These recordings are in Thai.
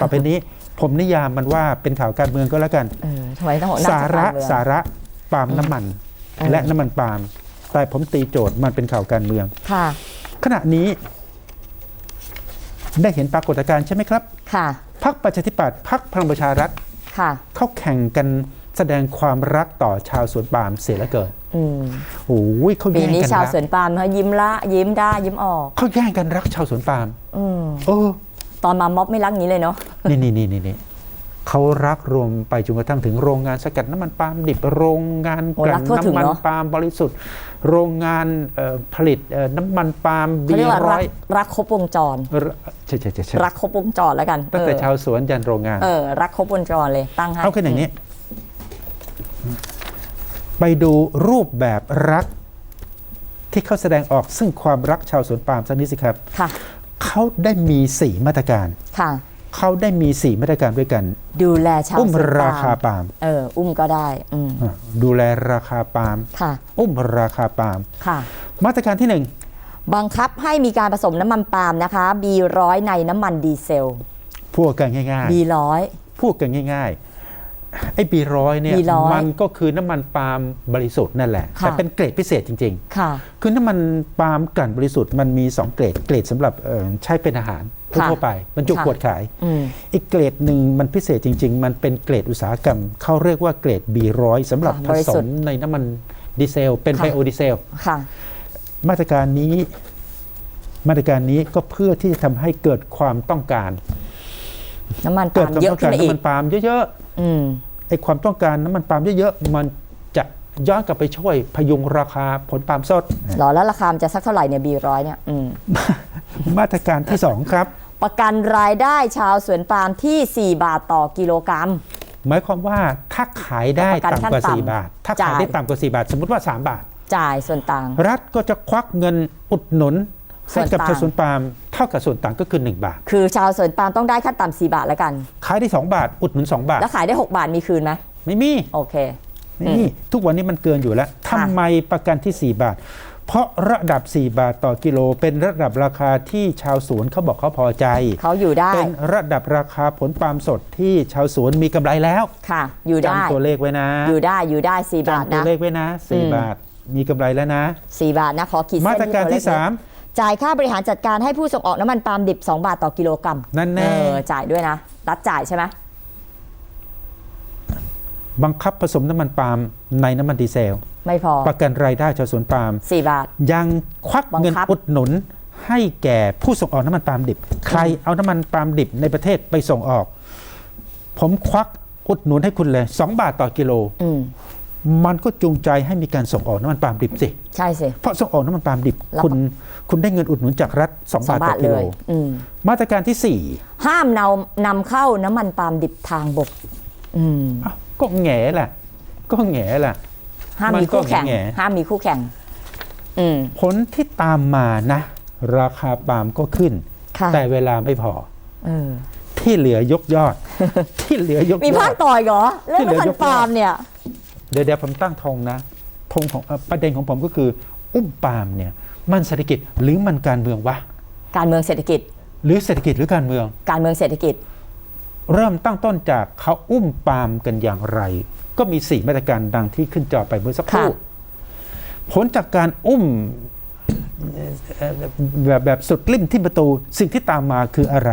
ต่อไปนี้ผมนิยามมันว่าเป็นข่าวการเมืองก็แล้วกันเออทำไมต้องบอกนักสาระกเมืองสาระปาล์มน้ำมันเออและน้ำมันปาล์มแต่ผมตีโจทย์มันเป็นข่าวการเมืองค่ะ ขณะนี้ ได้เห็นปรากฏการณ์ใช่ไหมครับ ค่ะพักประชาธิปัตย์พักพลังประชารัฐค่ะเขาแข่งกันแสดงความรักต่อชาวสวนปาล์มเสียเหลือเกินอืมโอ้ยเขาปีแย่งนี้กันชาวรักสวนปาล์มเขายิ้มละยิ้มได้ยิ้มออกเขาแย่งกันรักชาวสวนปาล์มอืมโอ้ ตอนมาม็อบไม่รักงี้เลยเนาะนี่นี่นี่นี่นี่เขารักรวมไปจนกระทั่งถึงโรงงานสกัดน้ำมันปาล์มดิบโรงงานโอ้กรัลั่กนทั่วถึงน้ำมันเนอะปาล์มบริสุทธิ์ โรงงานเอ่อผลิตเอ่อน้ำมันปาล์มเขาบีเรียกว่าร้รัอกยรักครบวงจรใช่ใช่ใช่ใช่รักครบวงจรแล้วกันตั้งแต่เออชาวสวนยันโรงงานเออรักครบวงจรเลยตั้งให้เอาขึ้นอย่างนี้ ไปดูรูปแบบรักที่เขาแสดงออกซึ่งความรักชาวสวนปาล์มสักนิดสิครับค่ะ เขาได้มีสี่มาตรการค่ะเขาได้มีสี่มาตรการด้วยกัน ดูแลชาวอุ้มสวนราปาคาล์มปาล์มเอออุ้มก็ได้อืมอะดูแลราคาปาล์มค่ะ อุ้มราคาปาล์มค่ะ มาตรการที่หนึ่งบังคับให้มีการผสมน้ำมันปาล์มนะคะ B100 ในน้ำมันดีเซลพูดกันง่าย B100 ๆพูดกันง่ายๆ ไอ้ปีร้อยเนี่ย B100 มันก็คือน้ำมันปาล์มบริสุทธิ์นั่นแหละ ค่ะ แต่เป็นเกรดพิเศษจริง ค่ะ ๆ คือน้ำมันปาล์มกลั่นบริสุทธิ์มันมี 2 เกรดเกรดสำหรับเอ่อใช้เป็นอาหารค่ะทั่วๆไปบรรจุค่ะ ขวดขาย อืม อีกเกรดหนึ่งมันพิเศษจริง ๆ มันเป็นเกรดอุตสาหกรรม เขาเรียกว่าเกรด B100 สำหรับค่ะผบริสสุมทธิ์ในน้ำมันดีเซล เป็นค่ะ ไบโอดีเซล ค่ะ มาตรการนี้มาตรการนี้ก็เพื่อที่จะทำให้เกิดความต้องการ น้ำมันเกิปาดล์มความเยอะต้องขึ้กานรมาอีน้ำกมันปาล์มเยอะอืมๆ ไอ้ความต้องการน้ำมันปาล์มเยอะๆมันจะย้อนกลับไปช่วยพยุงราคาผลปาล์มสดหรอแล้วราคามันจะสักเท่าไหร่เนี่ย B100 เนี่ยอืมมาตรการที่2ครับ ประกันรายได้ชาวสวนปาล์มที่ 4 บาทต่อกิโลกรัมหมายความว่าถ้าขายได้ประกันต่ำกว่าขั้นต่ำ4บาท ถ้าขายได้จ่ายต่ำกว่า 4 บาท สมมติว่า 3 บาท จ่ายส่วนต่าง รัฐก็จะควักเงินอุดหนุนส่ให้วนกับต่างชาวสวนปาล์มเท่ากับส่วนต่างก็คือ 1 บาท คือชาวสวนปาล์มต้องได้ขั้นต่ำ4บาทแล้วกัน ขายได้ 2 บาท อุดหนุน2 บาท แล้วขายได้ 6 บาทมีคืนไหมไม่มี โอเคไม่มีทุกวันนี้มันเกินอยู่แล้วทำไมประกันที่ 4 บาท เพราะระดับ 4 บาทต่อกิโล เป็นระดับราคาที่ชาวสวนเขาบอกเขาพอใจ เขาอยู่ได้ เป็นระดับราคาผลปาล์มสดที่ชาวสวนมีกำไรแล้ว ค่ะ อยู่ได้จำตัวเลขไว้นะ อยู่ได้ อยู่ได้ 4 บาทจำตัวนะเลขไว้นะอืม4บาท มีกำไรแล้วนะ 4 บาทนะ ขอขีดเส้นมาตรการที่ตัวเลขนี้3 จ่ายค่าบริหารจัดการให้ผู้ส่งออกน้ำมันปาล์มดิบ 2 บาทต่อกิโลกรัมนั่นเอแน่อจ่ายด้วยนะ รัฐจ่ายใช่ไหมบังคับผสมน้ำมันปาล์มในน้ำมันดีเซล ไม่พอ ประกันรายได้ชาวสวนปาล์ม4 บาท ยังควักเงินบังคับ อุดหนุนให้แก่ผู้ส่งออกน้ำมันปาล์มดิบ ใครเอาน้ำมันปาล์มดิบในประเทศไปส่งออก ผมควักอุดหนุนให้คุณเลย 2 บาทต่อกิโล อืม มันก็จูงใจให้มีการส่งออกน้ำมันปาล์มดิบสิ ใช่สิ เพราะส่งออกน้ำมันปาล์มดิบแล้วคุณ คุณได้เงินอุดหนุนจากรัฐ 2 สองบาทต่บาอทกิเลโลยอืมมาตรการที่ห้ามนำนำเข้าน้ำมันปาล์มดิบทางบก อืม4อ้าวก็แง่แหละก็แง่แหละ ห้ามมันมีคู่แข่งก็แง่ ห้ามมีคู่แข่ง อืมผลที่ตามมานะ ราคาปาล์มก็ขึ้น ค่ะแต่เวลาไม่พอ เออที่เหลือยกยอด ที่เหลือยกมียอภาคด ต่อยเหรอเรื่องที่เหลือน้ำมันยก ปาล์มเนี่ย เดี๋ยวเดี๋ยวผมตั้งธงนะธงของเอ่อประเด็นของผมก็คือ อุ้มปาล์มเนี่ยมันเศรษฐกิจหรือมันการเมืองวะการเมืองเศรษฐกิจ หรือเศรษฐกิจหรือการเมือง การเมืองเศรษฐกิจ เริ่มตั้งต้นจากเขาอุ้มปาล์มกันอย่างไร ก็มีสี่มาตรการดังที่ขึ้นจอไปเมื่อสักครู่ค่ะผลจากการอุ้มเอ่อ แบบแบบสุดกลิ้มที่ประตูสิ่งที่ตามมาคืออะไร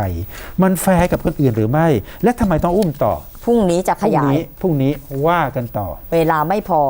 มันแฟร์กับคนอื่นหรือไม่ และทำไมต้องอุ้มต่อพรุ่งนี้จะพขรุ่งยายนี้พรุ่งนี้ว่ากันต่อ เวลาไม่พอ